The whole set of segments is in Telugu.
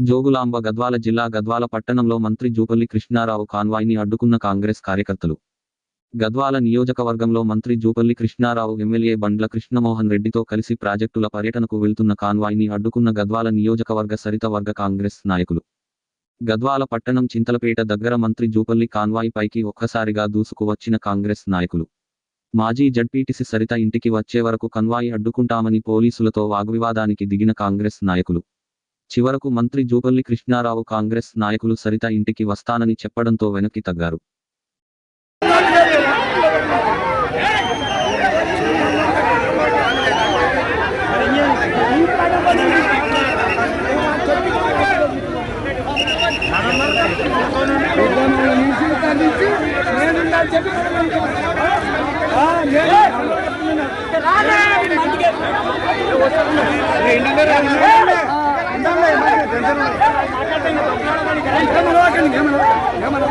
జోగులాంబ గద్వాల జిల్లా గద్వాల పట్టణంలో మంత్రి జూపల్లి కృష్ణారావు కాన్వాయ్ని అడ్డుకున్న కాంగ్రెస్ కార్యకర్తలు. గద్వాల నియోజకవర్గంలో మంత్రి జూపల్లి కృష్ణారావు ఎమ్మెల్యే బండ్ల కృష్ణమోహన్ రెడ్డితో కలిసి ప్రాజెక్టుల పర్యటనకు వెళ్తున్న కాన్వాయ్ని అడ్డుకున్న గద్వాల నియోజకవర్గ సరిత వర్గ కాంగ్రెస్ నాయకులు. గద్వాల పట్టణం చింతలపేట దగ్గర మంత్రి జూపల్లి కాన్వాయ్ పైకి ఒక్కసారిగా దూసుకు వచ్చిన కాంగ్రెస్ నాయకులు. మాజీ జడ్పీటీసీ సరిత ఇంటికి వచ్చే వరకు కన్వాయి అడ్డుకుంటామని పోలీసులతో వాగ్వివాదానికి దిగిన కాంగ్రెస్ నాయకులు. చివరకు మంత్రి జూపల్లి కృష్ణారావు కాంగ్రెస్ నాయకులు సరిత ఇంటికి వస్తానని చెప్పడంతో వెనక్కి తగ్గారు. ఏమన్నా ఏమన్నా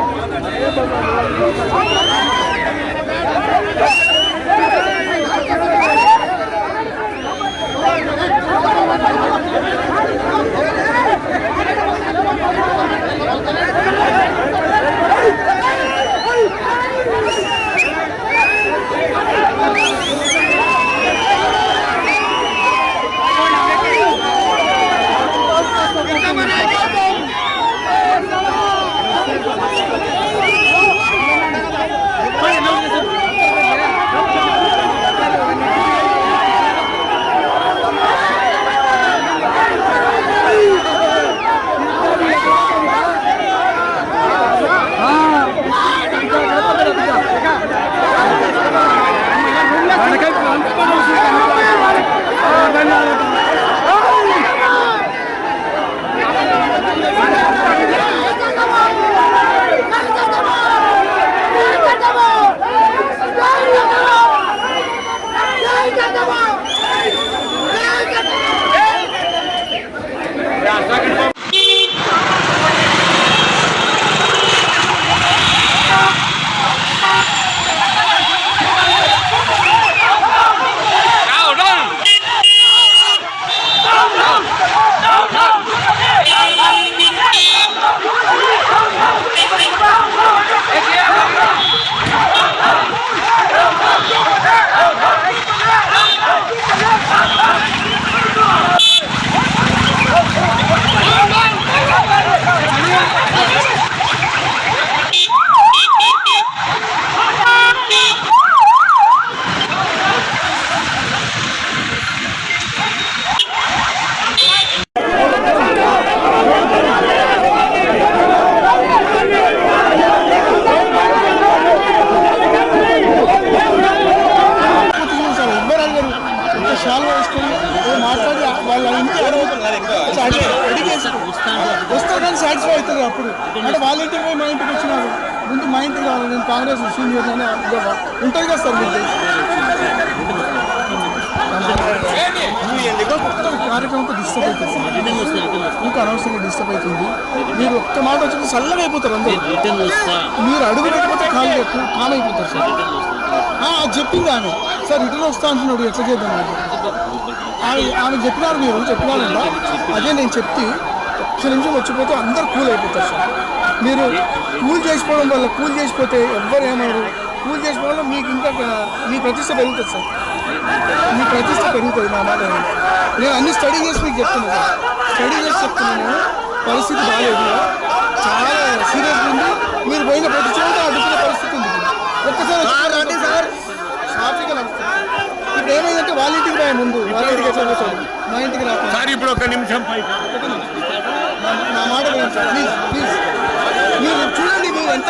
వాళ్ళ ఇంటికి అడిగేసి వస్తా కానీ సాటిస్ఫై అవుతుంది అప్పుడు. అంటే వాళ్ళ ఇంటికి పోయి మా ఇంటికి వచ్చినారు. ముందు మా ఇంటికి రావాలి. నేను కాంగ్రెస్ సీనియర్ అని. ఉంటుంది కదా సార్ మీకు కార్యక్రమంతో డిస్టర్బ్ అవుతుంది. ఇంకా అనవసరంగా డిస్టర్బ్ అవుతుంది. మీరు ఒక్క మాట వచ్చి చల్లగా అయిపోతారు అందరూ. మీరు అడుగు పెట్టకపోతే కాలు కామ్ అయిపోతారు. సార్ చెప్పింది ఆమె. సార్ రిటర్న్ వస్తా అంటున్నాడు ఎట్లా చేద్దాం ఆమె ఆమె చెప్పినారు మీరు చెప్పినారంట. అదే నేను చెప్తే ఒక్క నిమిషం వచ్చిపోతే అందరు కూల్ అయిపోతారు సార్. మీరు కూల్ చేసిపోవడం వల్ల కూల్ చేసిపోతే ఎవ్వరు ఏమన్నారు కూల్ చేసిపోవడం వల్ల మీకు ఇంకా మీ ప్రతిష్ట పెరుగుతుంది సార్. మీ ప్రతిష్ట పెరుగుతుంది నా మాట నేను అన్ని స్టడీ చేసి మీకు చెప్తున్నాను సార్. స్టడీ చేసి చెప్తున్నాను నేను. పరిస్థితి బాగాలేదు చాలా సీరియస్గా ఉంది. మీరు పోయిన సార్ ఇప్పుడు ఒక నిమిషం. నా మాట చూడండి ఎంత